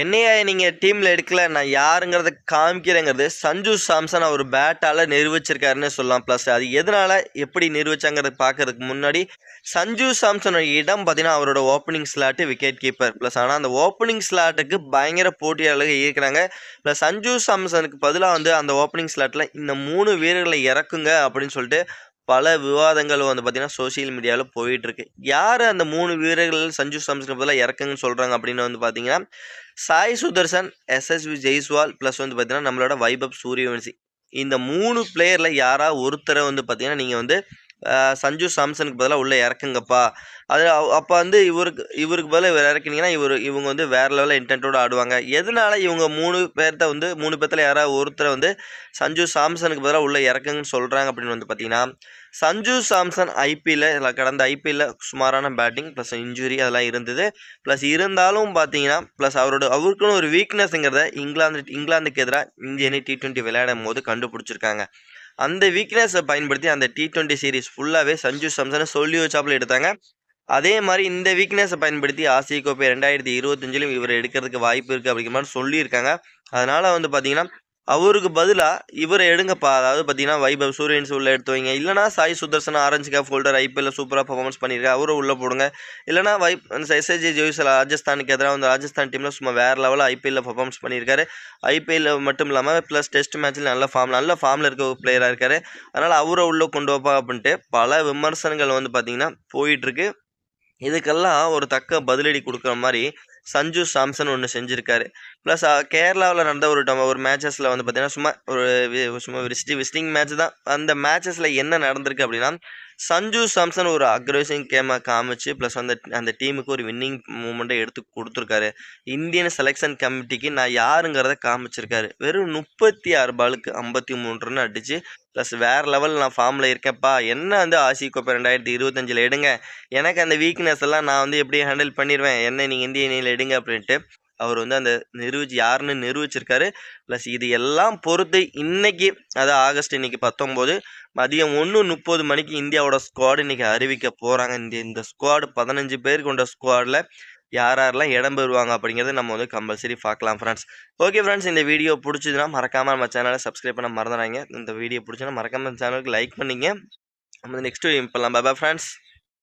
என்னையா நீங்கள் டீமில் எடுக்கல? நான் யாருங்கிறத காமிக்கிறேங்கிறது சஞ்சு சாம்சன் அவர் பேட்டால் நிரூபிச்சிருக்காருன்னு சொல்லலாம். ப்ளஸ் அது எதனால் எப்படி நிரூபிச்சாங்கிறத பார்க்கறதுக்கு முன்னாடி சஞ்சு சாம்சனோட இடம் பார்த்தீங்கன்னா அவரோட opening slot wicket keeper plus ஆனால் அந்த ஓப்பனிங் ஸ்லாட்டுக்கு பயங்கர போட்டியாளர்கள் இருக்கிறாங்க. ப்ளஸ் சஞ்சு சாம்சனுக்கு பதிலாக வந்து அந்த ஓப்பனிங் ஸ்லாட்டில் இந்த மூணு வீரர்களை இறக்குங்க அப்படின்னு சொல்லிட்டு பல விவாதங்கள் வந்து பார்த்திங்கன்னா சோஷியல் மீடியாவில் போயிட்டுருக்கு யார் அந்த மூணு வீரர்கள் சஞ்சு சாம்சனுக்கு பதிலாக இறக்குங்கன்னு சொல்கிறாங்க அப்படின்னு வந்து பார்த்திங்கன்னா சாய் சுதர்சன் எஸ்எஸ்வி ஜெய்ஸ்வால் ப்ளஸ் வந்து பார்த்தீங்கன்னா நம்மளோட வைபவ் சூரியவன்சி. இந்த மூணு பிளேயரில் யாராவது ஒருத்தரை வந்து பார்த்தீங்கன்னா நீங்கள் வந்து சஞ்சு சாம்சனுக்கு பதிலாக உள்ளே இறக்குங்கப்பா. அது அப்போ வந்து இவருக்கு இவருக்கு பதிலாக இவர் இறக்குனீங்கன்னா இவர் இவங்க வந்து வேறு லெவலில் இன்டென்ட்டோடு ஆடுவாங்க. எதனால இவங்க மூணு பேர்த்த வந்து மூணு பேர்த்தில் யாராவது ஒருத்தரை வந்து சஞ்சு சாம்சனுக்கு பதிலாக உள்ளே இறக்குங்கன்னு சொல்கிறாங்க அப்படின்னு வந்து பார்த்தீங்கன்னா சஞ்சு சாம்சன் ஐபியில் கடந்த ஐபிஎல்லில் சுமாரான பேட்டிங் ப்ளஸ் இன்ஜுரி அதெல்லாம் இருந்தது. ப்ளஸ் இருந்தாலும் பார்த்தீங்கன்னா ப்ளஸ் அவரோட அவருக்குன்னு ஒரு வீக்னஸ்ங்கிறத இங்கிலாந்து இங்கிலாந்துக்கு எதிராக இந்திய அணி டி டுவெண்ட்டி விளையாடும் போது கண்டுபிடிச்சிருக்காங்க. அந்த வீக்னஸை பயன்படுத்தி அந்த டி ட்வெண்ட்டி சீரிஸ் ஃபுல்லாகவே சஞ்சு சாம்சனை சொல்லி வச்சாப்பில் எடுத்தாங்க. அதே மாதிரி இந்த வீக்னஸை பயன்படுத்தி ஆசிய கோப்பை ரெண்டாயிரத்தி இருபத்தஞ்சிலும் இவர் எடுக்கிறதுக்கு வாய்ப்பு இருக்குது அப்படிங்கிற மாதிரி சொல்லியிருக்காங்க. அதனால் வந்து பார்த்திங்கன்னா அவருக்கு பதிலாக இவரை எடுங்கப்பா. அதாவது பார்த்தீங்கன்னா வைபவ் சூரியன்ஸ் உள்ளே எடுத்து வைங்க. இல்லைனா Sai Sudharsan orange cap holder ஐபிஎல்ல சூப்பராக பர்ஃபார்மன்ஸ் பண்ணியிருக்காரு அவரை உள்ளே போடுங்க. இல்லைனா வைப் எஸ்எஸ்ஜி ஜோய்ஸ் ராஜஸ்தானுக்கு எதிராக வந்து ராஜஸ்தான் டீமில் சும்மா வேறு லெவலில் ஐபிஎல்ல பர்ஃபார்மன்ஸ் பண்ணியிருக்காரு ஐபிஎல்ல மட்டும் இல்லாமல் ப்ளஸ் டெஸ்ட் மேட்ச்சில் நல்ல ஃபார்ம் நல்ல ஃபார்மில் இருக்க ஒரு பிளேயராக இருக்கார். அதனால் அவரை உள்ளே கொண்டு வைப்பா அப்படின்ட்டு பல விமர்சனங்கள் வந்து பார்த்திங்கன்னா போயிட்டுருக்கு இதுக்கெல்லாம் ஒரு தக்க பதிலடி கொடுக்குற மாதிரி சஞ்சு சாம்சன் ஒன்று செஞ்சுருக்காரு. ப்ளஸ் கேரளாவில் நடந்த ஒரு டம் ஒரு மேட்சஸில் வந்து பார்த்தீங்கன்னா சும்மா ஒரு சும்மா விசிட்டி விசிட்டிங் மேட்ச் தான். அந்த மேட்சஸில் என்ன நடந்திருக்கு அப்படின்னா சஞ்சு சாம்சன் ஒரு அக்ரேசிங் கேமை காமிச்சு ப்ளஸ் அந்த அந்த டீமுக்கு ஒரு வின்னிங் மூமெண்ட்டை எடுத்து கொடுத்துருக்காரு. இந்தியன் செலெக்ஷன் கமிட்டிக்கு நான் யாருங்கிறத காமிச்சிருக்காரு. வெறும் முப்பத்தி ஆறு பாலுக்கு ஐம்பத்தி மூணு ரன் அடிச்சு ப்ளஸ் வேறு லெவல் நான் ஃபார்மில் இருக்கேன்ப்பா. என்ன வந்து ஆசிய கோப்பை ரெண்டாயிரத்தி இருபத்தஞ்சில் எடுங்க. எனக்கு அந்த வீக்னஸ் எல்லாம் நான் வந்து எப்படி ஹேண்டில் பண்ணிடுவேன் என்ன நீங்கள் இந்திய அணியில் எடுங்க அப்படின்ட்டு அவர் வந்து அந்த நிரூபிச்சு யாருன்னு நிரூபிச்சிருக்காரு. ப்ளஸ் இது எல்லாம் பொறுத்து இன்னைக்கு அதாவது ஆகஸ்ட் இன்னைக்கு பத்தொம்போது மதியம் ஒன்று முப்பது மணிக்கு இந்தியாவோட ஸ்குவாடு இன்னைக்கு அறிவிக்க போகிறாங்க இந்த இந்த ஸ்குவாடு பதினஞ்சு பேர் கொண்ட ஸ்குவாடில் யார் யாரெல்லாம் இடம் பெறுவாங்க அப்படிங்கிறத நம்ம வந்து கம்பல்சரி பார்க்கலாம் ஃப்ரெண்ட்ஸ் ஓகே ஃப்ரெண்ட்ஸ் இந்த வீடியோ பிடிச்சதுன்னா மறக்காமல் நம்ம சேனலை சப்ஸ்கிரைப் பண்ண மறந்துடாங்க இந்த வீடியோ பிடிச்சதுன்னா மறக்காமல் சேனலுக்கு லைக் பண்ணிங்க. நம்ம நெக்ஸ்ட் வீடியோ பண்ணலாம் பாபா ஃப்ரெண்ட்ஸ்